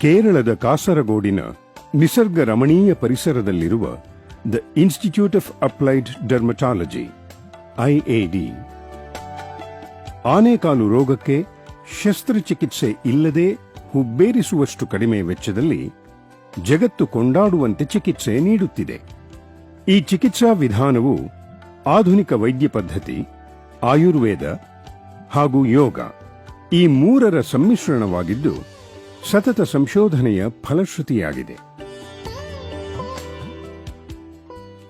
ಕೇರಳದ ಕಾಸರಗೋಡಿನ ನಿಸರ್ಗ ರಮಣೀಯ ಪರಿಸರದಲ್ಲಿರುವ the institute of applied dermatology IAD ಆನೆಕಾಲು ರೋಗಕ್ಕೆ ಶಸ್ತ್ರಚಿಕಿತ್ಸೆ ಇಲ್ಲದೆ ಹುಬ್ಬೇರಿಸುವಷ್ಟು ಕಡಿಮೆ ವೆಚ್ಚದಲ್ಲಿ ಜಗತ್ತು ಕೊಂಡಾಡುವಂತೆ ಚಿಕಿತ್ಸೆ ನೀಡುತ್ತಿದೆ. ಈ ಚಿಕಿತ್ಸಾ ವಿಧಾನವು ಆಧುನಿಕ ವೈದ್ಯ ಪದ್ಧತಿ, ಆಯುರ್ವೇದ ಹಾಗೂ ಯೋಗ ಈ ಮೂರರ ಸಮ್ಮಿಶ್ರಣವಾಗಿದ್ದು ಸತತ ಸಂಶೋಧನೆಯ ಫಲಶ್ರುತಿಯಾಗಿದೆ.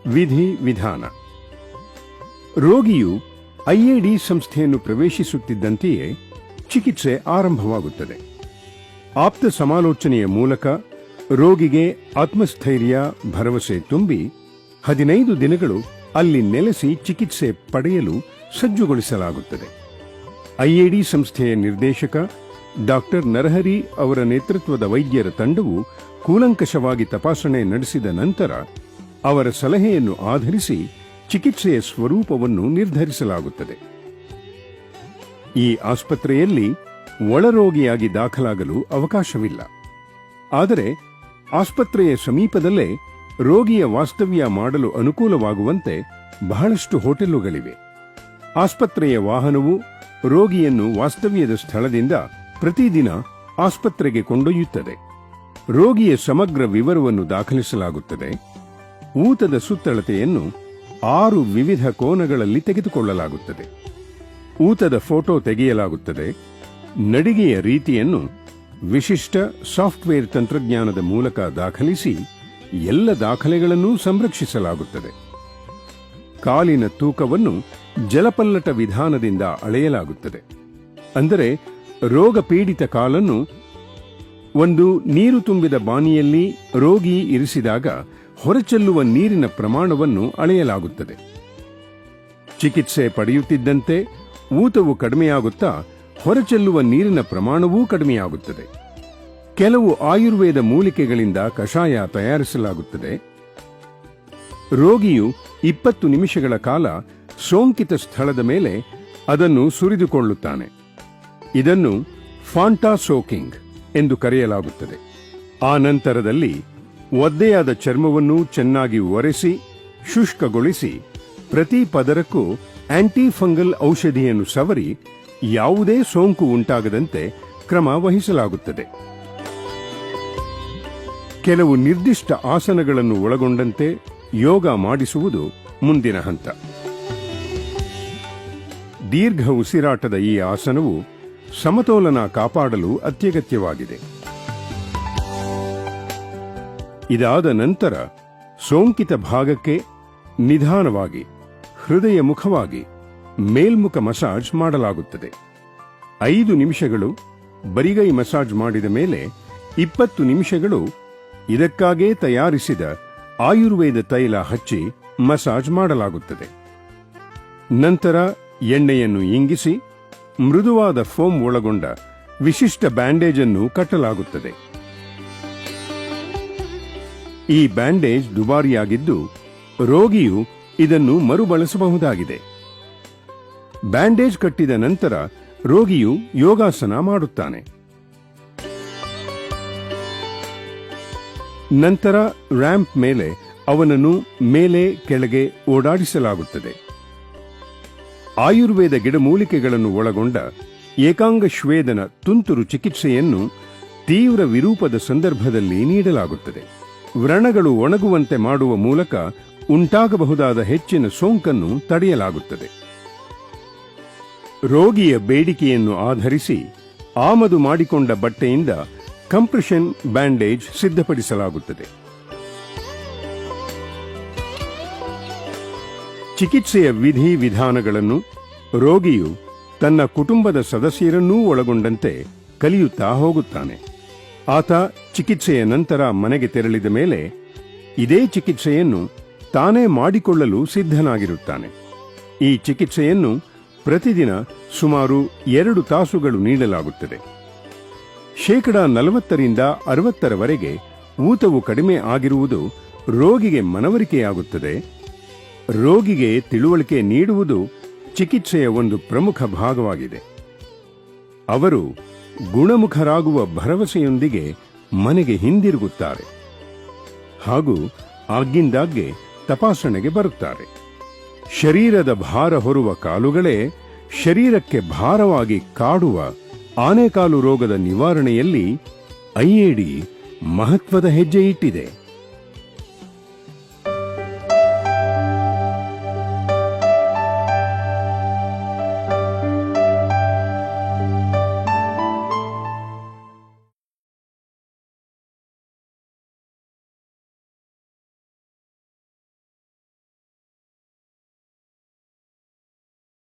ವಿಧಿ ವಿಧಾನ. ರೋಗಿಯು ಐಎಡಿ ಸಂಸ್ಥೆಯನ್ನು ಪ್ರವೇಶಿಸುತ್ತಿದ್ದಂತೆಯೇ ಚಿಕಿತ್ಸೆ ಆರಂಭವಾಗುತ್ತದೆ. ಆಪ್ತ ಸಮಾಲೋಚನೆಯ ಮೂಲಕ ರೋಗಿಗೆ ಆತ್ಮಸ್ಥೈರ್ಯ, ಭರವಸೆ ತುಂಬಿ ಹದಿನೈದು ದಿನಗಳು ಅಲ್ಲಿ ನೆಲೆಸಿ ಚಿಕಿತ್ಸೆ ಪಡೆಯಲು ಸಜ್ಜುಗೊಳಿಸಲಾಗುತ್ತದೆ. ಐಎಡಿ ಸಂಸ್ಥೆಯ ನಿರ್ದೇಶಕ ಡಾಕ್ಟರ್ ನರಹರಿ ಅವರ ನೇತೃತ್ವದ ವೈದ್ಯರ ತಂಡವು ಕೂಲಂಕಷವಾಗಿ ತಪಾಸಣೆ ನಡೆಸಿದ ನಂತರ ಅವರ ಸಲಹೆಯನ್ನು ಆಧರಿಸಿ ಚಿಕಿತ್ಸೆಯ ಸ್ವರೂಪವನ್ನು ನಿರ್ಧರಿಸಲಾಗುತ್ತದೆ. ಈ ಆಸ್ಪತ್ರೆಯಲ್ಲಿ ಒಳರೋಗಿಯಾಗಿ ದಾಖಲಾಗಲು ಅವಕಾಶವಿಲ್ಲ. ಆದರೆ ಆಸ್ಪತ್ರೆಯ ಸಮೀಪದಲ್ಲೇ ರೋಗಿಯ ವಾಸ್ತವ್ಯ ಮಾಡಲು ಅನುಕೂಲವಾಗುವಂತೆ ಬಹಳಷ್ಟು ಹೋಟೆಲುಗಳಿವೆ ಆಸ್ಪತ್ರೆಯ ವಾಹನವು ರೋಗಿಯನ್ನು ವಾಸ್ತವ್ಯದ ಸ್ಥಳದಿಂದ ಪ್ರತಿದಿನ ಆಸ್ಪತ್ರೆಗೆ ಕೊಂಡೊಯ್ಯುತ್ತದೆ. ರೋಗಿಯ ಸಮಗ್ರ ವಿವರವನ್ನು ದಾಖಲಿಸಲಾಗುತ್ತದೆ. ಊತದ ಸುತ್ತಳತೆಯನ್ನು ಆರು ವಿವಿಧ ಕೋನಗಳಲ್ಲಿ ತೆಗೆದುಕೊಳ್ಳಲಾಗುತ್ತದೆ. ಊತದ ಫೋಟೋ ತೆಗೆಯಲಾಗುತ್ತದೆ. ನಡಿಗೆಯ ರೀತಿಯನ್ನು ವಿಶಿಷ್ಟ ಸಾಫ್ಟ್ವೇರ್ ತಂತ್ರಜ್ಞಾನದ ಮೂಲಕ ದಾಖಲಿಸಿ ಎಲ್ಲ ದಾಖಲೆಗಳನ್ನೂ ಸಂರಕ್ಷಿಸಲಾಗುತ್ತದೆ. ಕಾಲಿನ ತೂಕವನ್ನು ಜಲಪಲ್ಲಟ ವಿಧಾನದಿಂದ ಅಳೆಯಲಾಗುತ್ತದೆ. ಅಂದರೆ ರೋಗ ಪೀಡಿತ ಕಾಲನ್ನು ಒಂದು ನೀರು ತುಂಬಿದ ಬಾನಿಯಲ್ಲಿ ರೋಗಿ ಇರಿಸಿದಾಗ ಹೊರಚೆಲ್ಲುವ ನೀರಿನ ಪ್ರಮಾಣವನ್ನು ಅಳೆಯಲಾಗುತ್ತದೆ. ಚಿಕಿತ್ಸೆ ಪಡೆಯುತ್ತಿದ್ದಂತೆ ಊತವು ಕಡಿಮೆಯಾಗುತ್ತಾ ಹೊರಚೆಲ್ಲುವ ನೀರಿನ ಪ್ರಮಾಣವೂ ಕಡಿಮೆಯಾಗುತ್ತದೆ. ಕೆಲವು ಆಯುರ್ವೇದ ಮೂಲಿಕೆಗಳಿಂದ ಕಷಾಯ ತಯಾರಿಸಲಾಗುತ್ತದೆ. ರೋಗಿಯು ಇಪ್ಪತ್ತು ನಿಮಿಷಗಳ ಕಾಲ ಸೋಂಕಿತ ಸ್ಥಳದ ಮೇಲೆ ಅದನ್ನು ಸುರಿದುಕೊಳ್ಳುತ್ತಾನೆ. ಇದನ್ನು ಫಾಂಟಾ ಸೋಕಿಂಗ್ ಎಂದು ಕರೆಯಲಾಗುತ್ತದೆ. ಆ ನಂತರದಲ್ಲಿ ಒದ್ದೆಯಾದ ಚರ್ಮವನ್ನು ಚೆನ್ನಾಗಿ ಒರೆಸಿ, ಶುಷ್ಕಗೊಳಿಸಿ, ಪ್ರತಿ ಪದರಕ್ಕೂ ಆಂಟಿಫಂಗಲ್ ಔಷಧಿಯನ್ನು ಸವರಿ ಯಾವುದೇ ಸೋಂಕು ಉಂಟಾಗದಂತೆ ಕ್ರಮ ವಹಿಸಲಾಗುತ್ತದೆ. ಕೆಲವು ನಿರ್ದಿಷ್ಟ ಆಸನಗಳನ್ನು ಒಳಗೊಂಡಂತೆ ಯೋಗ ಮಾಡಿಸುವುದು ಮುಂದಿನ ಹಂತ. ದೀರ್ಘ ಉಸಿರಾಟದ ಈ ಆಸನವು ಸಮತೋಲನ ಕಾಪಾಡಲು ಅತ್ಯಗತ್ಯವಾಗಿದೆ. ಇದಾದ ನಂತರ ಸೋಂಕಿತ ಭಾಗಕ್ಕೆ ನಿಧಾನವಾಗಿ, ಹೃದಯ ಮುಖವಾಗಿ ಮೇಲ್ಮುಖ ಮಸಾಜ್ ಮಾಡಲಾಗುತ್ತದೆ. ಐದು ನಿಮಿಷಗಳು ಬರಿಗೈ ಮಸಾಜ್ ಮಾಡಿದ ಮೇಲೆ ಇಪ್ಪತ್ತು ನಿಮಿಷಗಳು ಇದಕ್ಕಾಗೇ ತಯಾರಿಸಿದ ಆಯುರ್ವೇದ ತೈಲ ಹಚ್ಚಿ ಮಸಾಜ್ ಮಾಡಲಾಗುತ್ತದೆ. ನಂತರ ಎಣ್ಣೆಯನ್ನು ಇಂಗಿಸಿ ಮೃದುವಾದ ಫೋಮ್ ಒಳಗೊಂಡ ವಿಶಿಷ್ಟ ಬ್ಯಾಂಡೇಜ್ ಅನ್ನು ಕಟ್ಟಲಾಗುತ್ತದೆ. ಈ ಬ್ಯಾಂಡೇಜ್ ದುಬಾರಿಯಾಗಿದ್ದು ರೋಗಿಯು ಇದನ್ನು ಮರುಬಳಸಬಹುದಾಗಿದೆ. ಬ್ಯಾಂಡೇಜ್ ಕಟ್ಟಿದ ನಂತರ ರೋಗಿಯು ಯೋಗಾಸನ ಮಾಡುತ್ತಾನೆ. ನಂತರ ರ್ಯಾಂಪ್ ಮೇಲೆ ಅವನನ್ನು ಮೇಲೆ ಕೆಳಗೆ ಓಡಾಡಿಸಲಾಗುತ್ತದೆ. ಆಯುರ್ವೇದ ಗಿಡಮೂಲಿಕೆಗಳನ್ನು ಒಳಗೊಂಡ ಏಕಾಂಗ ಶ್ವೇದನ ತುಂತುರು ಚಿಕಿತ್ಸೆಯನ್ನು ತೀವ್ರ ವಿರೂಪದ ಸಂದರ್ಭದಲ್ಲಿ ನೀಡಲಾಗುತ್ತದೆ. ವ್ರಣಗಳು ಒಣಗುವಂತೆ ಮಾಡುವ ಮೂಲಕ ಉಂಟಾಗಬಹುದಾದ ಹೆಚ್ಚಿನ ಸೋಂಕನ್ನು ತಡೆಯಲಾಗುತ್ತದೆ. ರೋಗಿಯ ಬೇಡಿಕೆಯನ್ನು ಆಧರಿಸಿ ಆಮದು ಮಾಡಿಕೊಂಡ ಬಟ್ಟೆಯಿಂದ ಕಂಪ್ರೆಷನ್ ಬ್ಯಾಂಡೇಜ್ ಸಿದ್ಧಪಡಿಸಲಾಗುತ್ತದೆ. ಚಿಕಿತ್ಸೆಯ ವಿಧಿ ವಿಧಾನಗಳನ್ನು ರೋಗಿಯು ತನ್ನ ಕುಟುಂಬದ ಸದಸ್ಯರನ್ನೂ ಒಳಗೊಂಡಂತೆ ಕಲಿಯುತ್ತಾ ಹೋಗುತ್ತಾನೆ. ಆತ ಚಿಕಿತ್ಸೆಯ ನಂತರ ಮನೆಗೆ ತೆರಳಿದ ಮೇಲೆ ಇದೇ ಚಿಕಿತ್ಸೆಯನ್ನು ತಾನೇ ಮಾಡಿಕೊಳ್ಳಲು ಸಿದ್ಧನಾಗಿರುತ್ತಾನೆ. ಈ ಚಿಕಿತ್ಸೆಯನ್ನು ಪ್ರತಿದಿನ ಸುಮಾರು ಎರಡು ತಾಸುಗಳು ನೀಡಲಾಗುತ್ತದೆ. ಶೇಕಡ ನಲವತ್ತರಿಂದ ಅರವತ್ತರವರೆಗೆ ಊತವು ಕಡಿಮೆ ಆಗಿರುವುದು ರೋಗಿಗೆ ಮನವರಿಕೆಯಾಗುತ್ತದೆ. ರೋಗಿಗೆ ತಿಳುವಳಿಕೆ ನೀಡುವುದು ಚಿಕಿತ್ಸೆಯ ಒಂದು ಪ್ರಮುಖ ಭಾಗವಾಗಿದೆ. ಅವರು ಗುಣಮುಖರಾಗುವ ಭರವಸೆಯೊಂದಿಗೆ ಮನೆಗೆ ಹಿಂದಿರುಗುತ್ತಾರೆ. ಹಾಗೂ ಆಗಿಂದಾಗ್ಗೆ ತಪಾಸಣೆಗೆ ಬರುತ್ತಾರೆ. ಶರೀರದ ಭಾರ ಹೊರುವ ಕಾಲುಗಳೇ ಶರೀರಕ್ಕೆ ಭಾರವಾಗಿ ಕಾಡುವ ಆನೆಕಾಲು ರೋಗದ ನಿವಾರಣೆಯಲ್ಲಿ ಐಎಡಿ ಮಹತ್ವದ ಹೆಜ್ಜೆ ಇಟ್ಟಿದೆ.